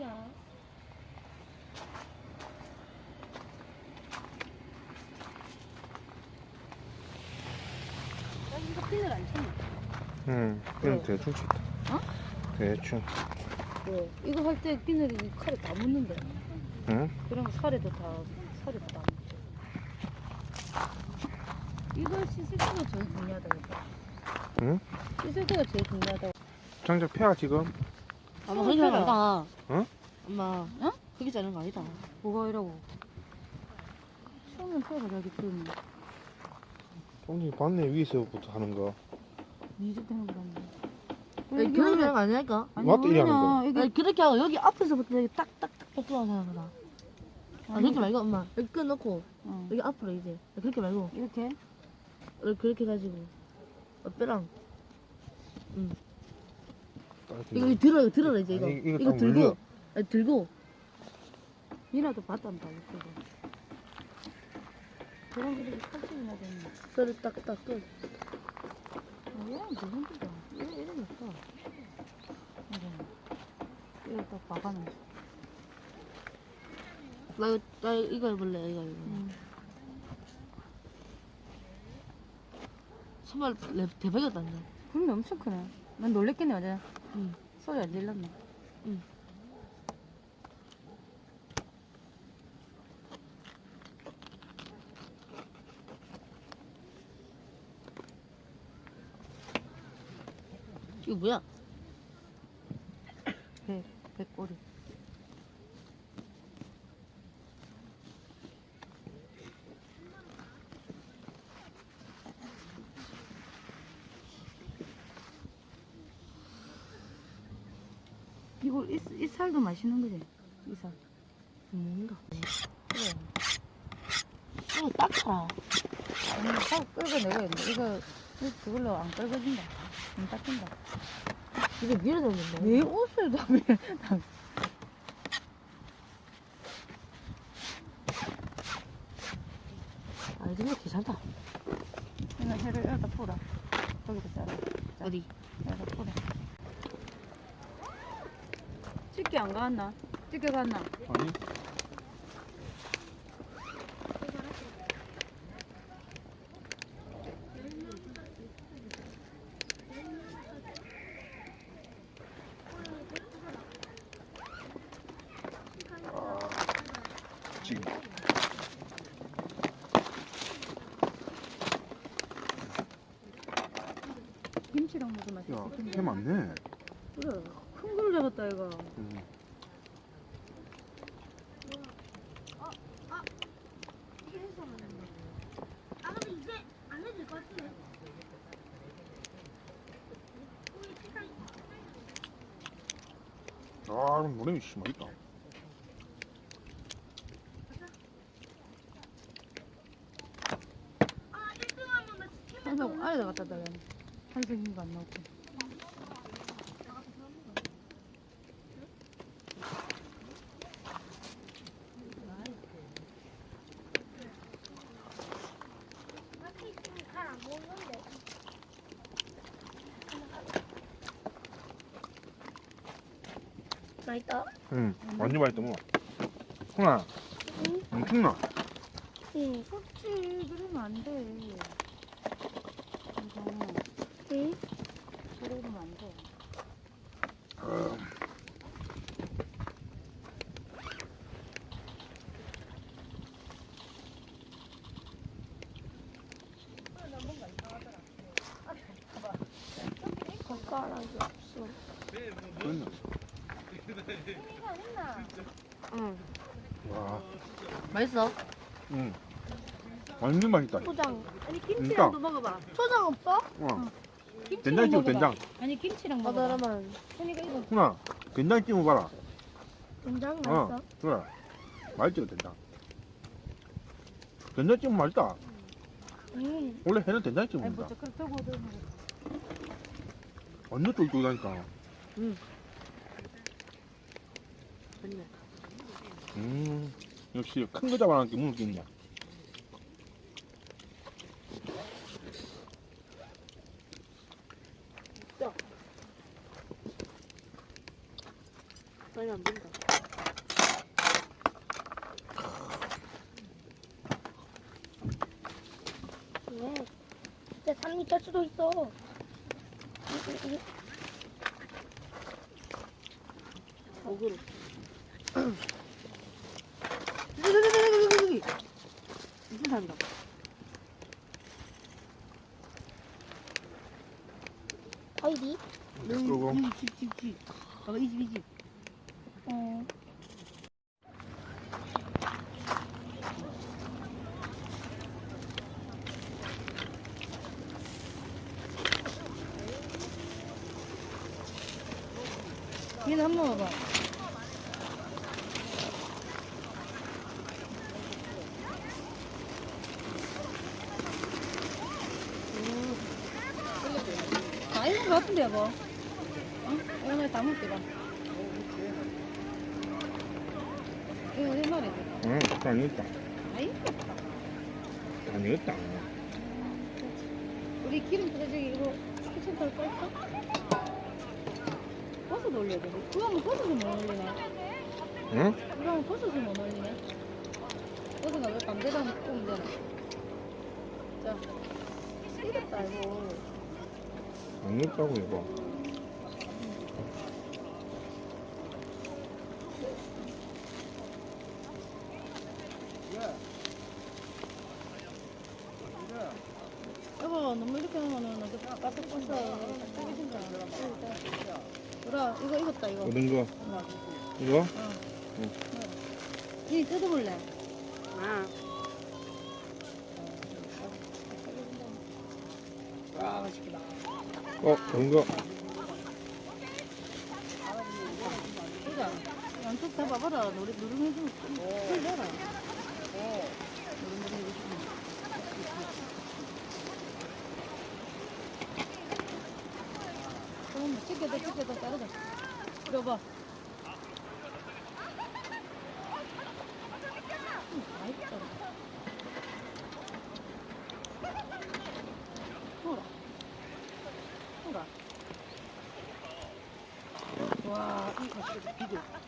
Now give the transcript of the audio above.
야, 이거 필러 안 쳤나? 응, 그냥 대충 쳤다. 어? 대충. 왜? 이거 할 때 비늘이 이 칼에 다 묻는데. 응? 그럼 살에도 다, 살에도 다 묻지. 이걸 씻을 때가 제일 중요하다, 이거. 응? 씻을 때가 제일 중요하다. 장작 펴 지금. 엄마 그렇게 하는 거 아니다. 응? 엄마, 어? 그렇게 자는 거 아니다. 뭐가 이라고? 처음엔 펴가 자기 그러면. 형님 봤네 위에서부터 하는 거. 니집 되는 거란데. 아니, 그렇게 하는 거. 아니, 왔다 이래 하는 원래는 이게 아니, 그렇게 하고 여기 앞에서부터 여기 딱딱딱딱 들어가는 거다. 아, 아니, 그렇게 말고 엄마. 여기 끊어놓고 어. 여기 앞으로 이제. 그렇게 말고 이렇게? 이렇게 그렇게 해가지고 어, 뼈랑 딱 이거 이거 들어 들어라 이제 이거 아니, 이거 이거 딱 들고. 아니, 들고 니나도 봤단다, 이거. 그런 게 이렇게 칼집이나 되는 뼈를 딱딱 끊. 아, 얘는 더 힘들다. 얘, 얘는 없어. 이거는. 이거 딱 막아놔. 나 이거 나 이거 해볼래 이거 이거. 응. 정말 랩 대박이었다 나. 그럼 엄청 크네. 난 놀랬겠네, 어제. 응. 소리 안 질렀네. 응. 이거 뭐야? 배, 배꼬리. 이거 이, 이 살도 맛있는 거지? 이 살. 뭔가. 그래. 이거 닦아라. 아니, 살 끓여내고 있는데 이거 이거 그걸로 안 끓여진다. 안 닦인다. 이거 밀어넣는데. 왜 옷을 다 왜? 아 이거 괜찮다. 이거 해를 여기다 풀어. 저기다 자라. 어디? 여기다 풀어. 집게 안 갔나? 집게 갔나? 아니. 지금. 김치랑 먹으면 맛있어. 야, 해 맞네. 그래. 큰걸 잡았다 이거. 응. 아, 노래미 씨 맛있다. 한성 안에다 갖다 달라. 한성인 거안 나오고. 맛있다. 응, 완전 맛있다 뭐. 훈아, 응, 나 응. 그렇지. 그러면 안 돼. 이거 응. 그러면 안 돼. 젓가락이 없어. 끝나. 응. 와, 맛있어? 응. 완전 맛있다. 초장. 아니 김치랑도 먹어봐. 초장 없어? 어, 김치랑 된장 찍어 먹어봐. 된장. 아니 김치랑 아 먹어. 그러면 그러니까 이거 훈아, 된장 찍어 봐라. 된장 어, 그래. 맛있지 된장. 된장 찍으면 맛있다. 응. 원래 해는 된장 찍으면 아니 그렇게 들고 오더니 완전 쫄쫄하니까. 맞네. 음, 역시 큰 거 잡아놨기 물기냐. 빨리 안 된다. 왜? 진짜 3m 수도 있어. 어디? 끄고 여기 집, 집, 집. 봐봐, 이 집, 이 집. 어. 얘는 한번 와봐. 다 있는 것 같은데, 여보. 어? 오늘 다 먹게 봐. 이거 내 말이지. 응 아니었다 아이, 아니었다 우리 기름 부대저기 이거 키친 털 뺄까? 버섯 올려야 돼. 그거 하면 버섯은 못 올리네. 응? 그거 하면 버섯은 못 올리네. 버섯은 왜 감자랑 볶으면 되나? 자, 익었다, 이거. 아니었다고 이거 여보, 너무 이렇게 하면은 뻔싸. 쫄깃한 거 아니야? 그래, 이거 익었다, 이거. 어떤 거? 어. 이거? 이 뜯어볼래? 아. 와, 맛있겠다. 어? 이거 양쪽 다 봐봐라. 노래 누르면서 풀 내라. 노릇노릇 해주시면. 잠깐만, 찍혀다, 찍혀다, 자르자. 들어봐. people.